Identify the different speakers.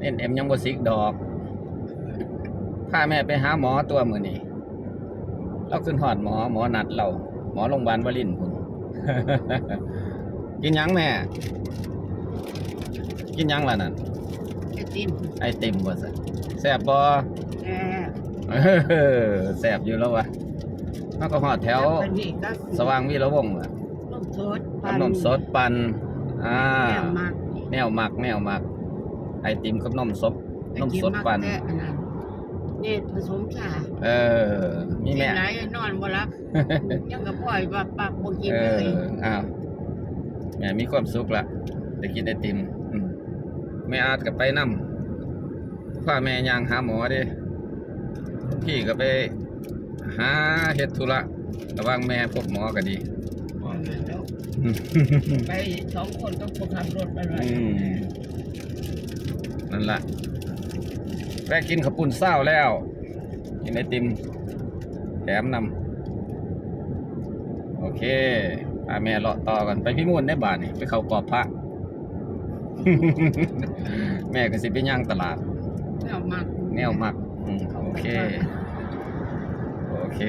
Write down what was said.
Speaker 1: เอ็นเอ็มยังบ่สิกดอกพาแม่ไปหาหมอตัวมื้อนี้เราขึ้นหอดหมอหมอนัดเรา หมอโรงพยาบาลวลินทร์พุ่นกินหยังแม่ กินหยังล่ะนั่น
Speaker 2: ไอติม
Speaker 1: ไอติมบ่ซะแซ่บบ่
Speaker 2: แซ่บ
Speaker 1: เออแซ่บอยู่แล้ววะมันก็หอดแถว
Speaker 2: เป็นนี่ก็
Speaker 1: สว่างวีระวงศ์อะ
Speaker 2: นมสด
Speaker 1: กับนมสดปั่น อ่า
Speaker 2: แซ่บมาก
Speaker 1: แนวหมักแนวหมัก ไอติมกับนมสดนมสด
Speaker 2: ไอติ
Speaker 1: ปั่น
Speaker 2: มักแต่อันนั้นนี่ผสมชา
Speaker 1: เออมีแม่
Speaker 2: กินไหนนอนบ่หลับยังกับพ่อยว่าปากบ่กิน
Speaker 1: เอ
Speaker 2: เล
Speaker 1: อยอ้าวแม่มีความสุขละได้กินไอติมอืมแม่อาจกับไปนำพาแม่ย่างหาหมอเด้พี่ก็ไปหาเฮ็ดธุระระหว่างแม่พบหมอก็ดี
Speaker 2: ไปสองคนก็คนขับรถไปเลย
Speaker 1: อืมนั่นละแวะกินข้าวปุ้นเศร้าแล้ว กินไอติมแถมนำโอเคพาแม่เลาะต่อกันไปพิมูลได้บาทนี่ไปเขากรอบพระ แม่ก็สิไปย่างตลาด
Speaker 2: แนวมาก
Speaker 1: แนวมักอืมโอเค โอเค